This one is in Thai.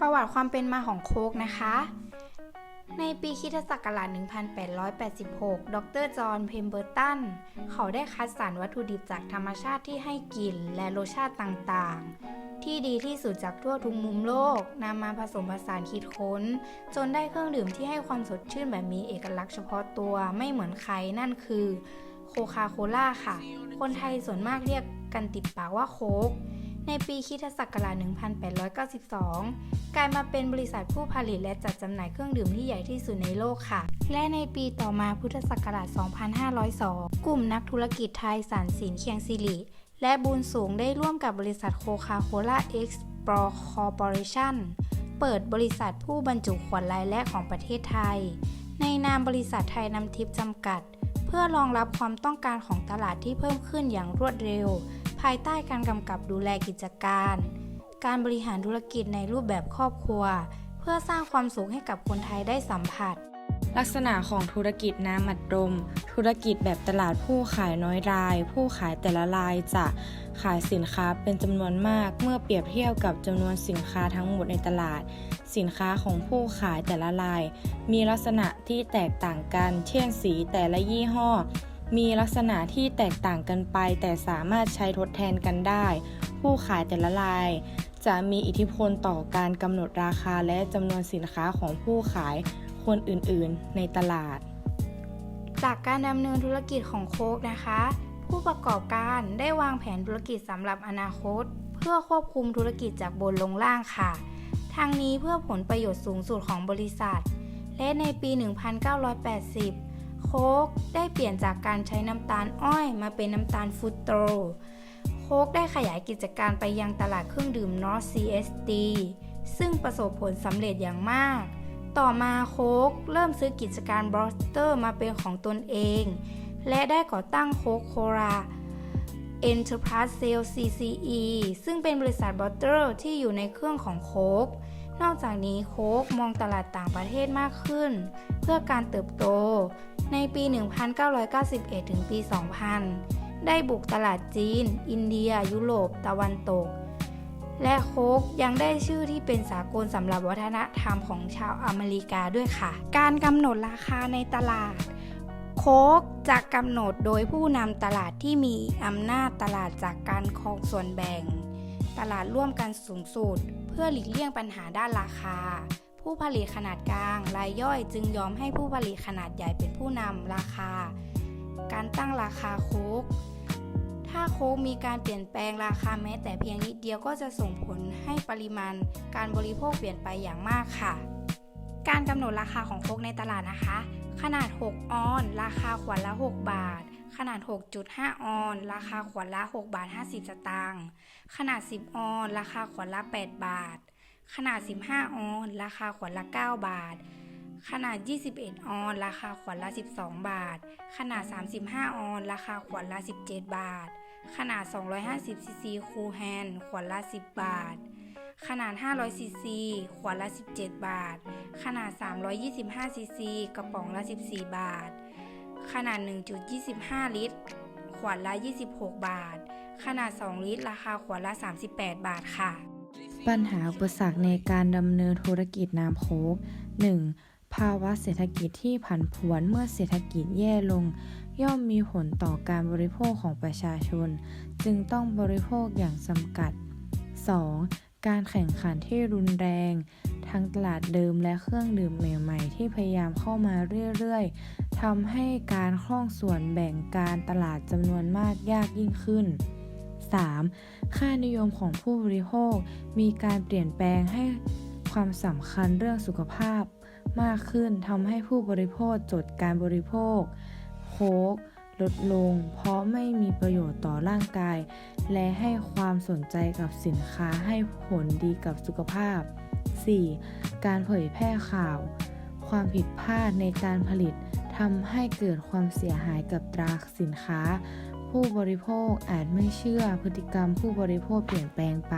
ประวัติความเป็นมาของโค้กนะคะ ในปีคิศักราช 1886 ดรจอห์น เพมเบอร์ตัน เขาได้คัดสรรวัตถุดิบจากธรรมชาติที่ให้กลิ่นและรสชาติต่างๆ ที่ดีที่สุดจากทั่วทุกมุมโลกนำมาผสมผสานคิดค้น จนได้เครื่องดื่มที่ให้ความสดชื่นแบบมีเอกลักษณ์เฉพาะตัวไม่เหมือนใครนั่นคือโคคาโคล่าค่ะ คนไทยส่วนมากเรียกกันติดปากว่าโค้ก ในปีคริสตศักราช1892 กลายมาเป็นบริษัทผู้ผลิตและจัดจำหน่ายเครื่องดื่มที่ใหญ่ที่สุดในโลกค่ะ และในปีต่อมาพุทธศักราช 2502 กลุ่มนักธุรกิจไทยสารสินเคียงซิริและบุญสูงได้ร่วมกับบริษัทโคคาโคล่าเอ็กซ์ปรอคอร์ปอเรชั่นเปิดบริษัทผู้บรรจุขวดรายแรกของประเทศไทย ในนามบริษัทไทยนำทิพย์จำกัด เพื่อรองรับความต้องการของตลาดที่เพิ่มขึ้นอย่างรวดเร็ว ภายใต้การกำกับดูแลกิจการ การบริหารธุรกิจในรูปแบบครอบครัว เพื่อสร้างความสุขให้กับคนไทยได้สัมผัส ลักษณะของธุรกิจน้ำอัดลมธุรกิจแบบตลาดผู้ขายน้อยราย ผู้ขายแต่ละรายจะขายสินค้าเป็นจำนวนมาก เมื่อเปรียบเทียบกับจำนวนสินค้าทั้งหมดในตลาด สินค้าของผู้ขายแต่ละราย มีลักษณะที่แตกต่างกัน เช่นสีแต่ละยี่ห้อ มีลักษณะที่แตกต่างกันไป แต่สามารถใช้ทดแทนกันได้ ผู้ขายแต่ละราย จะมีอิทธิพลต่อการกำหนดราคาและจำนวนสินค้าของผู้ขายคนอื่นๆ ในตลาด จากการดำเนินธุรกิจของโคกนะคะ ผู้ประกอบการได้วางแผนธุรกิจสำหรับอนาคต เพื่อควบคุมธุรกิจจากบนลงล่างค่ะทางนี้เพื่อผลประโยชน์สูงสุดของบริษัท และในปี 1980 โค้กได้เปลี่ยนจากการใช้น้ำตาลอ้อยมาเป็นน้ำตาลฟุตโตรโค้กได้ขยายกิจการไปยังตลาดเครื่องดื่ม North CSD ซึ่งประสบผลสำเร็จอย่างมาก ต่อมาโค้กเริ่มซื้อกิจการบรอสเตอร์มาเป็นของตนเอง และได้ก่อตั้งโค้กโครา Enterprise Sales CCE ซึ่งเป็นบริษัทบอสเตอร์ที่อยู่ในเครื่องของโค้กนอกจากนี้โค้กมองตลาดต่างประเทศมากขึ้น เพื่อการเติบโต ในปี 1991 ถึงปี 2000 ได้บุกตลาดจีน อินเดีย ยุโรป ตะวันตก และโค้กยังได้ชื่อที่เป็นสากลสำหรับวัฒนธรรมของชาวอเมริกาด้วยค่ะ การกำหนดราคาในตลาด โค้กจะกำหนดโดยผู้นำตลาดที่มีอำนาจตลาดจากการครองส่วนแบ่ง ตลาดร่วมกันสูงสุด เพื่อหลีกเลี่ยงปัญหาด้านราคา ผู้ผลิตขนาดกลาง รายย่อยจึงยอมให้ผู้ผลิตขนาดใหญ่เป็นผู้นำราคา การตั้งราคาโค้กถ้าโค้กมีการเปลี่ยนแปลงราคาแม้แต่เพียงนิดเดียวก็จะส่งผลให้ปริมาณการบริโภคเปลี่ยนไปอย่างมากค่ะ การกำหนดราคาของโค้กในตลาดนะคะ ขนาด 6 ออน ราคาขวดละ 6 บาท ขนาด 6.5 ออน ราคาขวดละ 6 บาท 50 สตางค์ ขนาด 10 ออน ราคาขวดละ 8 บาท ขนาด 15 ออน ราคาขวดละ 9 บาท ขนาด 21 ออน ราคาขวดละ 12 บาท ขนาด 35 ออน ราคาขวดละ 17 บาท ขนาด 250 ซีซีคูลแฮนด์ขวดละ 10 บาท ขนาด 500 ซีซี ขวดละ 17 บาท ขนาด 325 ซีซี กระป๋องละ 14 บาท ขนาด 1.25 ลิตร ขวดละ 26 บาท ขนาด 2 ลิตร ราคาขวดละ 38 บาทค่ะ ปัญหาอุปสรรคในการดำเนินธุรกิจน้ำโค้ก 1. ภาวะเศรษฐกิจที่ผันผวนเมื่อเศรษฐกิจแย่ลง ย่อมมีผลต่อการบริโภคของประชาชน จึงต้องบริโภคอย่างจำกัด 2. การแข่งขันที่รุนแรง ทั้งตลาดเดิมและเครื่องดื่มใหม่ๆ ที่พยายามเข้ามาเรื่อยๆทำให้การคล่องส่วนแบ่งการตลาดจำนวนมากยากยิ่งขึ้น 3. ค่านิยมของผู้บริโภค มีการเปลี่ยนแปลงให้ความสำคัญเรื่องสุขภาพ มากขึ้นทำให้ผู้บริโภคจดการบริโภค โค้กลดลง เพราะไม่มีประโยชน์ต่อร่างกาย และให้ความสนใจกับสินค้าให้ผลดีกับสุขภาพ 4. การเผยแพร่ข่าว ความผิดพลาดในการผลิตทำให้เกิดความเสียหายกับตราสินค้า ผู้บริโภคอาจไม่เชื่อพฤติกรรมผู้บริโภคเปลี่ยนแปลงไป